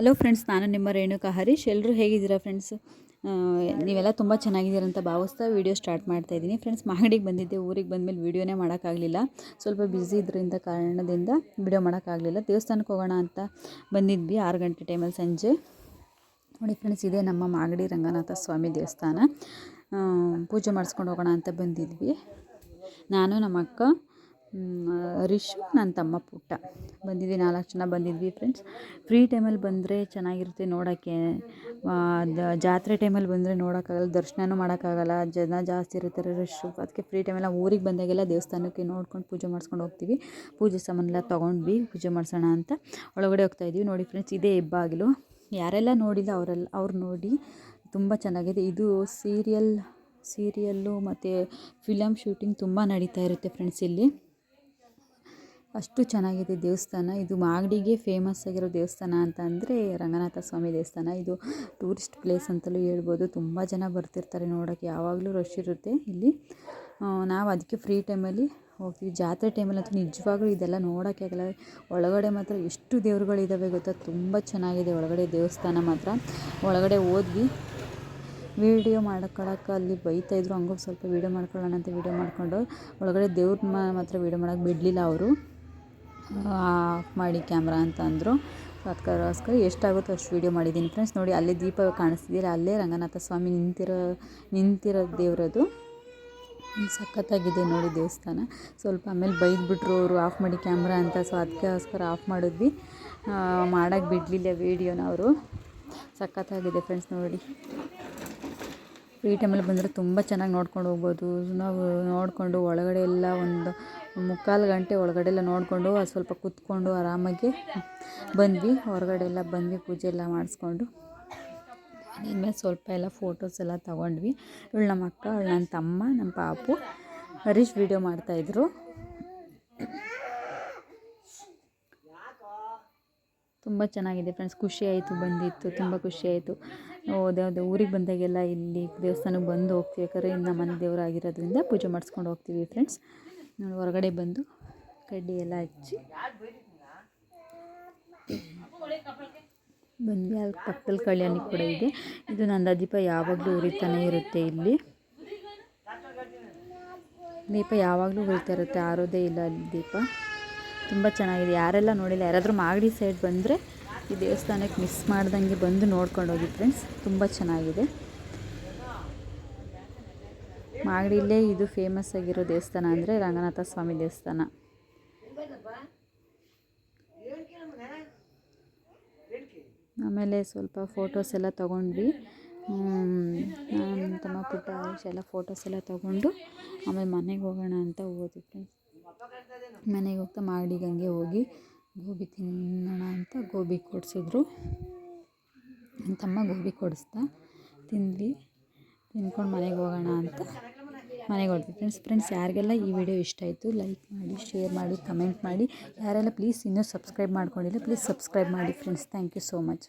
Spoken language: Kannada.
ಹಲೋ ಫ್ರೆಂಡ್ಸ್ ನಾನು ನಿಮ್ಮ ರೇಣುಕಾ ಹರೀಶ್. ಎಲ್ಲರೂ ಹೇಗಿದ್ದೀರಾ ಫ್ರೆಂಡ್ಸ್ ನೀವೆಲ್ಲ ತುಂಬ ಚೆನ್ನಾಗಿದ್ದೀರ ಅಂತ ಭಾವಿಸ್ತಾ ವೀಡಿಯೋ ಸ್ಟಾರ್ಟ್ ಮಾಡ್ತಾ ಇದ್ದೀನಿ. ಫ್ರೆಂಡ್ಸ್ ಮಾಗಡಿಗೆ ಬಂದಿದ್ದೆ, ಊರಿಗೆ ಬಂದಮೇಲೆ ವೀಡಿಯೋನೇ ಮಾಡೋಕ್ಕಾಗಲಿಲ್ಲ. ಸ್ವಲ್ಪ ಬ್ಯುಸಿ ಇದ್ರಿಂದ ಕಾರಣದಿಂದ ವೀಡಿಯೋ ಮಾಡೋಕ್ಕಾಗಲಿಲ್ಲ. ದೇವಸ್ಥಾನಕ್ಕೆ ಹೋಗೋಣ ಅಂತ ಬಂದಿದ್ವಿ ಆರು ಗಂಟೆ ಟೈಮಲ್ಲಿ ಸಂಜೆ. ನೋಡಿ ಫ್ರೆಂಡ್ಸ್ ಇದೇ ನಮ್ಮ ಮಾಗಡಿ ರಂಗನಾಥ ಸ್ವಾಮಿ ದೇವಸ್ಥಾನ. ಪೂಜೆ ಮಾಡಿಸ್ಕೊಂಡು ಹೋಗೋಣ ಅಂತ ಬಂದಿದ್ವಿ. ನಾನು ನಮ್ಮ ಅಕ್ಕ ಮ್, ಹರೀಶು ನನ್ನ ತಮ್ಮ ಪುಟ್ಟ. ಬಂದಿದ್ವಿ ನಾಲ್ಕು ಜನ ಬಂದಿದ್ವಿ ಫ್ರೆಂಡ್ಸ್ ಫ್ರೀ ಟೈಮಲ್ಲಿ ಬಂದರೆ ಚೆನ್ನಾಗಿರುತ್ತೆ ನೋಡೋಕ್ಕೆ. ಜಾತ್ರೆ ಟೈಮಲ್ಲಿ ಬಂದರೆ ನೋಡೋಕ್ಕಾಗಲ್ಲ ದರ್ಶನವೂ ಮಾಡೋಕ್ಕಾಗಲ್ಲ. ಜನ ಜಾಸ್ತಿ ಇರ್ತಾರೆ ರಶ್ಶು ಅದಕ್ಕೆ ಫ್ರೀ ಟೈಮೆಲ್ಲ ಊರಿಗೆ ಬಂದಾಗೆಲ್ಲ ದೇವಸ್ಥಾನಕ್ಕೆ ನೋಡ್ಕೊಂಡು ಪೂಜೆ ಮಾಡ್ಸ್ಕೊಂಡು ಹೋಗ್ತೀವಿ. ಪೂಜೆ ಸಾಮಾನೆಲ್ಲ ತೊಗೊಂಡ್ವಿ ಪೂಜೆ ಮಾಡಿಸೋಣ ಅಂತ. ಒಳಗಡೆ ಹೋಗ್ತಾ ಇದ್ವಿ ನೋಡಿ ಫ್ರೆಂಡ್ಸ್ ಇದೇ ಹೆಬ್ಬಾಗಿಲು ಯಾರೆಲ್ಲ ನೋಡಿಲ್ಲ ಅವರೆಲ್ಲ ಅವ್ರು ನೋಡಿ. ತುಂಬ ಚೆನ್ನಾಗಿದೆ. ಇದು ಸೀರಿಯಲ್ ಸೀರಿಯಲ್ಲು ಮತ್ತು ಫಿಲಮ್ ಶೂಟಿಂಗ್ ತುಂಬ ನಡೀತಾ ಇರುತ್ತೆ ಫ್ರೆಂಡ್ಸ್ ಇಲ್ಲಿ. ಅಷ್ಟು ಚೆನ್ನಾಗಿದೆ ದೇವಸ್ಥಾನ. ಇದು ಮಾಗಡಿಗೆ ಫೇಮಸ್ ಆಗಿರೋ ದೇವಸ್ಥಾನ ಅಂತ ಅಂದರೆ ರಂಗನಾಥ ಸ್ವಾಮಿ ದೇವಸ್ಥಾನ. ಇದು ಟೂರಿಸ್ಟ್ ಪ್ಲೇಸ್ ಅಂತಲೂ ಹೇಳ್ಬೋದು. ತುಂಬ ಜನ ಬರ್ತಿರ್ತಾರೆ ನೋಡೋಕ್ಕೆ ಯಾವಾಗಲೂ ರಶ್ ಇರುತ್ತೆ ಇಲ್ಲಿ. ನಾವು ಅದಕ್ಕೆ ಫ್ರೀ ಟೈಮಲ್ಲಿ ಹೋಗ್ತೀವಿ. ಜಾತ್ರೆ ಟೈಮಲ್ಲಂತೂ ನಿಜವಾಗ್ಲೂ ಇದೆಲ್ಲ ನೋಡೋಕ್ಕೆ ಆಗಲ್ಲ. ಒಳಗಡೆ ಮಾತ್ರ ಎಷ್ಟು ದೇವರುಗಳಿದ್ದಾವೆ ಗೊತ್ತಾ? ತುಂಬ ಚೆನ್ನಾಗಿದೆ ಒಳಗಡೆ ದೇವಸ್ಥಾನ ಮಾತ್ರ. ಒಳಗಡೆ ಹೋದ್ವಿ. ವೀಡಿಯೋ ಮಾಡ್ಕೊಳಕ್ಕೆ ಅಲ್ಲಿ ಬೈತಾಯಿದ್ರು ಹಂಗೋಗಿ ಸ್ವಲ್ಪ ವೀಡಿಯೋ ಮಾಡ್ಕೊಳ್ಳೋಣ ಅಂತ ವೀಡಿಯೋ ಮಾಡಿಕೊಂಡು ಒಳಗಡೆ ದೇವ್ರನ್ನ ಮಾತ್ರ ವೀಡಿಯೋ ಮಾಡೋಕ್ಕೆ ಬಿಡಲಿಲ್ಲ ಅವರು. ಆಫ್ ಮಾಡಿ ಕ್ಯಾಮ್ರಾ ಅಂತ ಅಂದರು ಅದಕ್ಕೋಸ್ಕರ ಎಷ್ಟಾಗುತ್ತೋ ಅಷ್ಟು ವೀಡಿಯೋ ಮಾಡಿದ್ದೀನಿ ಫ್ರೆಂಡ್ಸ್ ನೋಡಿ, ಅಲ್ಲೇ ದೀಪ ಕಾಣಿಸ್ತಿದ್ದೀರ ಅಲ್ಲೇ ರಂಗನಾಥ ಸ್ವಾಮಿ ನಿಂತಿರೋ ನಿಂತಿರೋ ದೇವರದು. ಸಖತ್ತಾಗಿದೆ ನೋಡಿ ದೇವಸ್ಥಾನ. ಸ್ವಲ್ಪ ಆಮೇಲೆ ಬೈದ್ಬಿಟ್ರು ಅವರು ಆಫ್ ಮಾಡಿ ಕ್ಯಾಮ್ರಾ ಅಂತ, ಸೊ ಅದಕ್ಕೋಸ್ಕರ ಆಫ್ ಮಾಡಿದ್ವಿ. ಮಾಡೋಕ್ಕೆ ಬಿಡಲಿಲ್ಲ ವೀಡಿಯೋನ ಅವರು. ಸಖತ್ತಾಗಿದೆ ಫ್ರೆಂಡ್ಸ್ ನೋಡಿ. ಫ್ರೀ ಟೈಮಲ್ಲಿ ಬಂದರೆ ತುಂಬ ಚೆನ್ನಾಗಿ ನೋಡ್ಕೊಂಡು ಹೋಗ್ಬೋದು. ನಾವು ನೋಡಿಕೊಂಡು ಒಳಗಡೆ ಎಲ್ಲ ಒಂದು ಮುಕ್ಕಾಲು ಗಂಟೆ ಒಳಗಡೆ ಎಲ್ಲ ನೋಡಿಕೊಂಡು ಸ್ವಲ್ಪ ಕೂತ್ಕೊಂಡು ಆರಾಮಾಗಿ ಬಂದ್ವಿ. ಹೊರಗಡೆ ಎಲ್ಲ ಬಂದ್ವಿ, ಪೂಜೆ ಎಲ್ಲ ಮಾಡಿಸ್ಕೊಂಡು. ಅದಾದ್ಮೇಲೆ ಸ್ವಲ್ಪ ಎಲ್ಲ ಫೋಟೋಸ್ ಎಲ್ಲ ತೊಗೊಂಡ್ವಿ. ಇವಳು ನಮ್ಮ ಅಕ್ಕ, ಅವಳು ನನ್ನ ತಮ್ಮ, ನಮ್ಮ ಪಾಪು. ಹರೀಶ್ ವೀಡಿಯೋ ಮಾಡ್ತಾಯಿದ್ರು ತುಂಬ ಚೆನ್ನಾಗಿದೆ ಫ್ರೆಂಡ್ಸ್ ಖುಷಿ ಆಯಿತು, ಬಂದಿತ್ತು, ತುಂಬ ಖುಷಿ ಆಯಿತು. ಯಾವುದೇ ಊರಿಗೆ ಬಂದಾಗೆಲ್ಲ ಇಲ್ಲಿ ದೇವಸ್ಥಾನಕ್ಕೆ ಬಂದು ಹೋಗ್ತೀವಿ. ಯಾಕಂದರೆ ಇನ್ನು ಮನೆ ದೇವರಾಗಿರೋದ್ರಿಂದ ಪೂಜೆ ಮಾಡಿಸ್ಕೊಂಡು ಹೋಗ್ತೀವಿ ಫ್ರೆಂಡ್ಸ್ ನೋಡಿ ಹೊರಗಡೆ ಬಂದು ಕಡ್ಡಿ ಎಲ್ಲ ಹಚ್ಚಿ. ಬಂದ್ವಿ, ಅಲ್ಲಿ ಪಕ್ಕದಲ್ಲಿ ಕಲ್ಯಾಣಿ ಕೂಡ ಇದೆ. ಇದು ನಂದ ದೀಪ ಯಾವಾಗಲೂ ಉರಿತಾನೆ ಇರುತ್ತೆ ಇಲ್ಲಿ. ದೀಪ ಯಾವಾಗಲೂ ಉರಿತಾ ಇರುತ್ತೆ, ಆರೋದೇ ಇಲ್ಲ ಅಲ್ಲಿ ದೀಪ. ತುಂಬ ಚೆನ್ನಾಗಿದೆ. ಯಾರೆಲ್ಲ ನೋಡಿಲ್ಲ, ಯಾರಾದರೂ ಮಾಗಡಿ ಸೈಡ್ ಬಂದರೆ ಈ ದೇವಸ್ಥಾನಕ್ಕೆ ಮಿಸ್ ಮಾಡ್ದಂಗೆ ಬಂದು ನೋಡ್ಕೊಂಡು ಹೋಗಿ ಫ್ರೆಂಡ್ಸ್ ತುಂಬ ಚೆನ್ನಾಗಿದೆ. ಮಾಗಡಿಲೇ ಇದು ಫೇಮಸ್ ಆಗಿರೋ ದೇವಸ್ಥಾನ ಅಂದರೆ ರಂಗನಾಥ ಸ್ವಾಮಿ ದೇವಸ್ಥಾನ. ಆಮೇಲೆ ಸ್ವಲ್ಪ ಫೋಟೋಸ್ ಎಲ್ಲ ತೊಗೊಂಡ್ವಿ. ನಾನು ತಮ್ಮ ಪುಟ್ಟ ಎಲ್ಲ ಫೋಟೋಸ್ ಎಲ್ಲ ತೊಗೊಂಡು ಆಮೇಲೆ ಮನೆಗೆ ಹೋಗೋಣ ಅಂತ ಹೋದ್ವಿ ಮನೆಗೆ ಹೋಗ್ತಾ ಮಾಗಡಿಗೆ ಹಂಗೆ ಹೋಗಿ ಗೋಬಿ ತಿನ್ನೋಣ ಅಂತ ಗೋಬಿ ಕೊಡಿಸಿದ್ರು. ತಮ್ಮ ಗೋಬಿ ಕೊಡಿಸ್ತಾ ತಿಂದ್ವಿ. ತಿನ್ಕೊಂಡು ಮನೆಗೆ ಹೋಗೋಣ ಅಂತ ಮನೆಗೆ ಹೊರಟ್ವಿ ಫ್ರೆಂಡ್ಸ್ ಫ್ರೆಂಡ್ಸ್ ಯಾರಿಗೆಲ್ಲ ಈ ವಿಡಿಯೋ ಇಷ್ಟ ಆಯಿತು ಲೈಕ್ ಮಾಡಿ ಶೇರ್ ಮಾಡಿ ಕಮೆಂಟ್ ಮಾಡಿ, ಯಾರೆಲ್ಲ ಪ್ಲೀಸ್ ಇನ್ನೂ ಸಬ್ಸ್ಕ್ರೈಬ್ ಮಾಡ್ಕೊಂಡಿಲ್ಲ ಪ್ಲೀಸ್ ಸಬ್ಸ್ಕ್ರೈಬ್ ಮಾಡಿ friends thank you so much